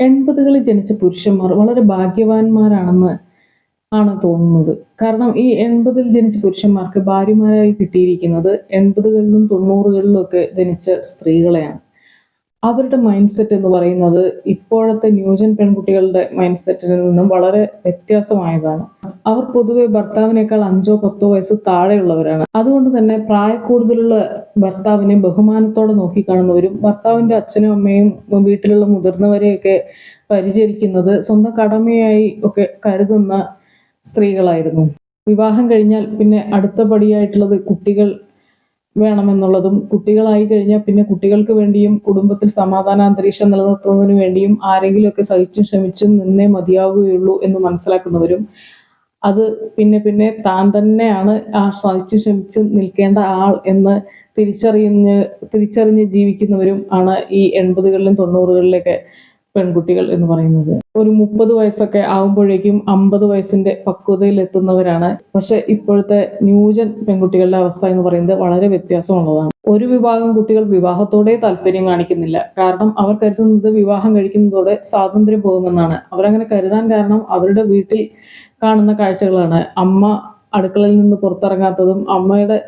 എൺപതുകളിൽ ജനിച്ച പുരുഷന്മാർ വളരെ ഭാഗ്യവാന്മാരാണെന്ന് ആണ് തോന്നുന്നത്. കാരണം ഈ എൺപതിൽ ജനിച്ച പുരുഷന്മാർക്ക് ഭാര്യമാരായി കിട്ടിയിരിക്കുന്നത് എൺപതുകളിലും തൊണ്ണൂറുകളിലും ഒക്കെ ജനിച്ച സ്ത്രീകളെയാണ്. അവരുടെ മൈൻഡ് സെറ്റ് എന്ന് പറയുന്നത് ഇപ്പോഴത്തെ ന്യൂജൻ പെൺകുട്ടികളുടെ മൈൻഡ് സെറ്റിൽ നിന്നും വളരെ വ്യത്യാസമായതാണ്. അവർ പൊതുവെ ഭർത്താവിനേക്കാൾ അഞ്ചോ പത്തോ വയസ്സ് താഴെയുള്ളവരാണ്. അതുകൊണ്ട് തന്നെ പ്രായക്കൂടുതലുള്ള ഭർത്താവിനെ ബഹുമാനത്തോടെ നോക്കിക്കാണുന്നവരും ഭർത്താവിന്റെ അച്ഛനും അമ്മയും വീട്ടിലുള്ള മുതിർന്നവരെയൊക്കെ പരിചരിക്കുന്നത് സ്വന്തം കടമയായി ഒക്കെ കരുതുന്ന സ്ത്രീകളായിരുന്നു. വിവാഹം കഴിഞ്ഞാൽ പിന്നെ അടുത്ത പടിയായിട്ടുള്ളത് കുട്ടികൾ വേണമെന്നുള്ളതും കുട്ടികളായി കഴിഞ്ഞാൽ പിന്നെ കുട്ടികൾക്ക് വേണ്ടിയും കുടുംബത്തിൽ സമാധാന അന്തരീക്ഷം നിലനിർത്തുന്നതിന് വേണ്ടിയും ആരെങ്കിലുമൊക്കെ സഹിച്ചും ശ്രമിച്ചും നിന്നേ മതിയാവുകയുള്ളൂ എന്ന് മനസ്സിലാക്കുന്നവരും അത് പിന്നെ പിന്നെ താൻ തന്നെയാണ് ആ സഹിച്ചു ശ്രമിച്ചു നിൽക്കേണ്ട ആൾ എന്ന് തിരിച്ചറിഞ്ഞ് തിരിച്ചറിഞ്ഞ് ജീവിക്കുന്നവരും ആണ് ഈ എൺപതുകളിലും തൊണ്ണൂറുകളിലൊക്കെ പെൺകുട്ടികൾ എന്ന് പറയുന്നത്. ഒരു മുപ്പത് വയസ്സൊക്കെ ആകുമ്പോഴേക്കും അമ്പത് വയസ്സിന്റെ പക്വതയിൽ എത്തുന്നവരാണ് പക്ഷെ ഇപ്പോഴത്തെ ന്യൂജൻ പെൺകുട്ടികളുടെ അവസ്ഥ എന്ന് പറയുന്നത് വളരെ വ്യത്യാസമുള്ളതാണ്. ഒരു വിഭാഗം കുട്ടികൾ വിവാഹത്തോടെ താല്പര്യം കാണിക്കുന്നില്ല. കാരണം അവർ കരുതുന്നത് വിവാഹം കഴിക്കുന്നതോടെ സ്വാതന്ത്ര്യം പോകുമെന്നാണ്. അവരങ്ങനെ കരുതാൻ കാരണം അവരുടെ വീട്ടിൽ കാണുന്ന കാഴ്ചകളാണ്. അമ്മ അടുക്കളയിൽ നിന്ന് പുറത്തിറങ്ങാത്തതും അമ്മയുടെ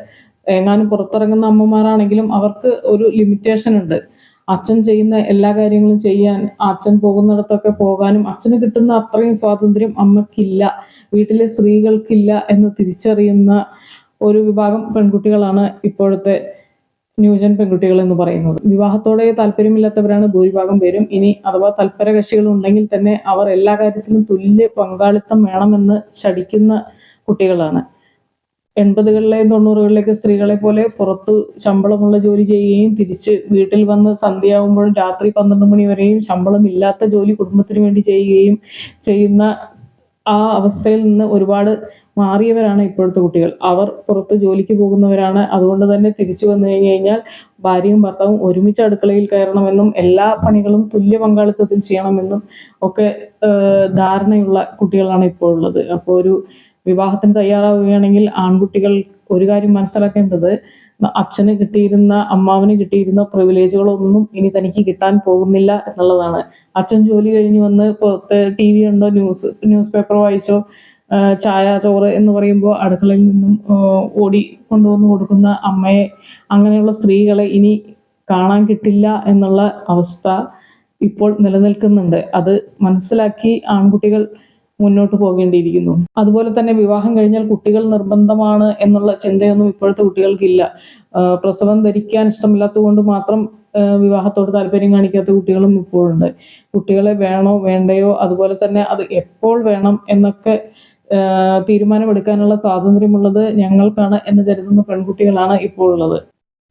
എങ്ങാനും പുറത്തിറങ്ങുന്ന അമ്മമാരാണെങ്കിലും അവർക്ക് ഒരു ലിമിറ്റേഷൻ ഉണ്ട്. അച്ഛൻ ചെയ്യുന്ന എല്ലാ കാര്യങ്ങളും ചെയ്യാൻ അച്ഛൻ പോകുന്നിടത്തൊക്കെ പോകാനും അച്ഛന് കിട്ടുന്ന അത്രയും സ്വാതന്ത്ര്യം അമ്മക്കില്ല. വീട്ടിലെ സ്ത്രീകൾക്കില്ല എന്ന് തിരിച്ചറിയുന്ന ഒരു വിഭാഗം പെൺകുട്ടികളാണ് ഇപ്പോഴത്തെ ന്യൂജൻ പെൺകുട്ടികൾ എന്ന് പറയുന്നത്. വിവാഹത്തോടെ താല്പര്യമില്ലാത്തവരാണ് ഭൂരിഭാഗം പേരും. ഇനി അഥവാ തൽപര കക്ഷികൾ ഉണ്ടെങ്കിൽ തന്നെ അവർ എല്ലാ കാര്യത്തിലും തുല്യ പങ്കാളിത്തം വേണമെന്ന് ശടിക്കുന്ന കുട്ടികളാണ്. എൺപതുകളിലെയും തൊണ്ണൂറുകളിലേക്ക് സ്ത്രീകളെ പോലെ പുറത്ത് ശമ്പളമുള്ള ജോലി ചെയ്യുകയും തിരിച്ച് വീട്ടിൽ വന്ന് സന്ധ്യയാകുമ്പോഴും രാത്രി പന്ത്രണ്ട് മണി വരെയും ശമ്പളമില്ലാത്ത ജോലി കുടുംബത്തിന് വേണ്ടി ചെയ്യുകയും ചെയ്യുന്ന ആ അവസ്ഥയിൽ നിന്ന് ഒരുപാട് മാറിയവരാണ് ഇപ്പോഴത്തെ കുട്ടികൾ. അവർ പുറത്ത് ജോലിക്ക് പോകുന്നവരാണ്. അതുകൊണ്ട് തന്നെ തിരിച്ചു വന്നു കഴിഞ്ഞു കഴിഞ്ഞാൽ ഭാര്യയും ഭർത്താവും ഒരുമിച്ച് അടുക്കളയിൽ കയറണമെന്നും എല്ലാ പണികളും തുല്യ പങ്കാളിത്തത്തിൽ ചെയ്യണമെന്നും ഒക്കെ ധാരണയുള്ള കുട്ടികളാണ് ഇപ്പോൾ ഉള്ളത് അപ്പോൾ ഒരു വിവാഹത്തിന് തയ്യാറാവുകയാണെങ്കിൽ ആൺകുട്ടികൾ ഒരു കാര്യം മനസ്സിലാക്കേണ്ടത് അച്ഛന് കിട്ടിയിരുന്ന അമ്മാവിന് കിട്ടിയിരുന്ന പ്രിവിലേജുകളൊന്നും ഇനി തനിക്ക് കിട്ടാൻ പോകുന്നില്ല എന്നുള്ളതാണ്. അച്ഛൻ ജോലി കഴിഞ്ഞ് വന്ന് പുറത്ത് ടി വി ഉണ്ടോ ന്യൂസ് ന്യൂസ് പേപ്പർ വായിച്ചോ ചായ ചോറ് എന്ന് പറയുമ്പോൾ അടുക്കളയിൽ നിന്നും ഓടി കൊണ്ടുവന്ന് കൊടുക്കുന്ന അമ്മയെ അങ്ങനെയുള്ള സ്ത്രീകളെ ഇനി കാണാൻ കിട്ടില്ല എന്നുള്ള അവസ്ഥ ഇപ്പോൾ നിലനിൽക്കുന്നുണ്ട്. അത് മനസ്സിലാക്കി ആൺകുട്ടികൾ മുന്നോട്ട് പോകേണ്ടിയിരിക്കുന്നു. അതുപോലെ തന്നെ വിവാഹം കഴിഞ്ഞാൽ കുട്ടികൾ നിർബന്ധമാണ് എന്നുള്ള ചിന്തയൊന്നും ഇപ്പോഴത്തെ കുട്ടികൾക്കില്ല. പ്രസവം ധരിക്കാൻ ഇഷ്ടമില്ലാത്തതുകൊണ്ട് മാത്രം വിവാഹത്തോട് താല്പര്യം കാണിക്കാത്ത കുട്ടികളും ഇപ്പോഴുണ്ട്. കുട്ടികളെ വേണോ വേണ്ടയോ അതുപോലെ തന്നെ അത് എപ്പോൾ വേണം എന്നൊക്കെ തീരുമാനമെടുക്കാനുള്ള സ്വാതന്ത്ര്യമുള്ളത് ഞങ്ങൾക്കാണ് എന്ന് കരുതുന്ന പെൺകുട്ടികളാണ് ഇപ്പോൾ ഉള്ളത്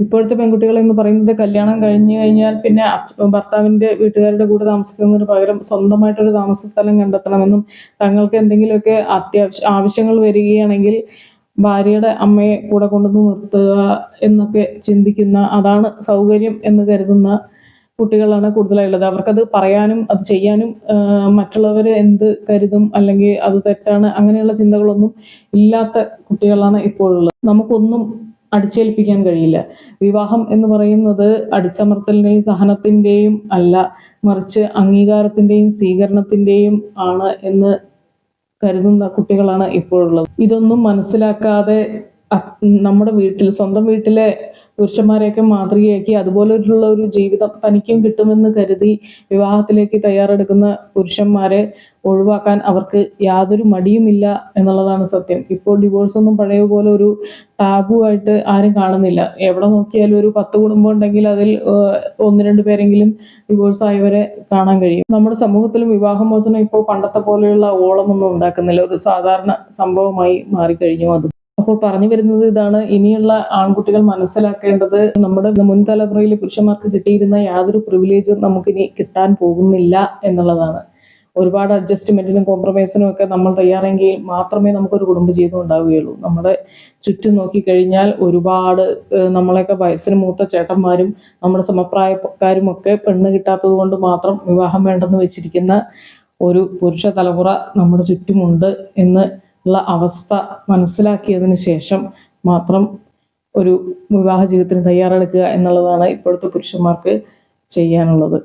ഇപ്പോഴത്തെ പെൺകുട്ടികൾ എന്ന് പറയുന്നത് കല്യാണം കഴിഞ്ഞു കഴിഞ്ഞാൽ പിന്നെ ഭർത്താവിന്റെ വീട്ടുകാരുടെ കൂടെ താമസിക്കുന്നതിന് പകരം സ്വന്തമായിട്ടൊരു താമസ സ്ഥലം കണ്ടെത്തണമെന്നും തങ്ങൾക്ക് എന്തെങ്കിലുമൊക്കെ അത്യാവശ്യ ആവശ്യങ്ങൾ വരികയാണെങ്കിൽ ഭാര്യയുടെ അമ്മയെ കൂടെ കൊണ്ടുവന്ന് നിർത്തുക എന്നൊക്കെ ചിന്തിക്കുന്ന അതാണ് സൗകര്യം എന്ന് കരുതുന്ന കുട്ടികളാണ് കൂടുതലായുള്ളത് അവർക്കത് പറയാനും അത് ചെയ്യാനും മറ്റുള്ളവർ എന്ത് കരുതും അല്ലെങ്കിൽ അത് തെറ്റാണ് അങ്ങനെയുള്ള ചിന്തകളൊന്നും ഇല്ലാത്ത കുട്ടികളാണ് ഇപ്പോഴുള്ളത്. നമുക്കൊന്നും അടിച്ചേൽപ്പിക്കാൻ കഴിയില്ല. വിവാഹം എന്ന് പറയുന്നത് അടിച്ചമർത്തലിന്റെയും സഹനത്തിന്റെയും അല്ല മറിച്ച് അംഗീകാരത്തിന്റെയും സ്വീകരണത്തിന്റെയും ആണ് എന്ന് കരുതുന്ന കുട്ടികളാണ് ഇപ്പോഴുള്ളത്. ഇതൊന്നും മനസ്സിലാക്കാതെ നമ്മുടെ വീട്ടിൽ സ്വന്തം വീട്ടിലെ പുരുഷന്മാരെയൊക്കെ മാതൃകയാക്കി അതുപോലെയുള്ള ഒരു ജീവിതം തനിക്കും കിട്ടുമെന്ന് കരുതി വിവാഹത്തിലേക്ക് തയ്യാറെടുക്കുന്ന പുരുഷന്മാരെ ഒഴിവാക്കാൻ അവർക്ക് യാതൊരു മടിയുമില്ല എന്നുള്ളതാണ് സത്യം. ഇപ്പോൾ ഡിവോഴ്സ് ഒന്നും പഴയ പോലെ ഒരു ടാബു ആയിട്ട് ആരും കാണുന്നില്ല. എവിടെ നോക്കിയാലും ഒരു പത്ത് കുടുംബം ഉണ്ടെങ്കിൽ അതിൽ ഒന്ന് രണ്ട് പേരെങ്കിലും ഡിവോഴ്സ് ആയവരെ കാണാൻ കഴിയും. നമ്മുടെ സമൂഹത്തിലും വിവാഹമോചനം ഇപ്പോൾ പണ്ടത്തെ പോലെയുള്ള ഓളമൊന്നും ഉണ്ടാക്കുന്നില്ല. ഒരു സാധാരണ സംഭവമായി മാറിക്കഴിഞ്ഞു അത്. അപ്പോൾ പറഞ്ഞു വരുന്നത് ഇതാണ്. ഇനിയുള്ള ആൺകുട്ടികൾ മനസ്സിലാക്കേണ്ടത് നമ്മുടെ മുൻ തലമുറയിൽ പുരുഷന്മാർക്ക് കിട്ടിയിരുന്ന യാതൊരു പ്രിവിലേജും നമുക്കിനി കിട്ടാൻ പോകുന്നില്ല എന്നുള്ളതാണ്. ഒരുപാട് അഡ്ജസ്റ്റ്മെന്റിനും കോംപ്രമൈസിനും ഒക്കെ നമ്മൾ തയ്യാറെങ്കിൽ മാത്രമേ നമുക്കൊരു കുടുംബജീവിതം ഉണ്ടാവുകയുള്ളൂ. നമ്മുടെ ചുറ്റും നോക്കിക്കഴിഞ്ഞാൽ ഒരുപാട് നമ്മളെയൊക്കെ വയസ്സിന് മൂത്ത ചേട്ടന്മാരും നമ്മുടെ സമപ്രായക്കാരും ഒക്കെ പെണ്ണ് കിട്ടാത്തത് കൊണ്ട് മാത്രം വിവാഹം വേണ്ടെന്ന് വെച്ചിരിക്കുന്ന ഒരു പുരുഷ തലമുറ നമ്മുടെ ചുറ്റുമുണ്ട് എന്ന് ഉള്ള അവസ്ഥ മനസ്സിലാക്കിയതിന് ശേഷം മാത്രം ഒരു വിവാഹ ജീവിതത്തിന് തയ്യാറെടുക്കുക എന്നുള്ളതാണ് ഇപ്പോഴത്തെ പുരുഷന്മാർക്ക് ചെയ്യാനുള്ളത്.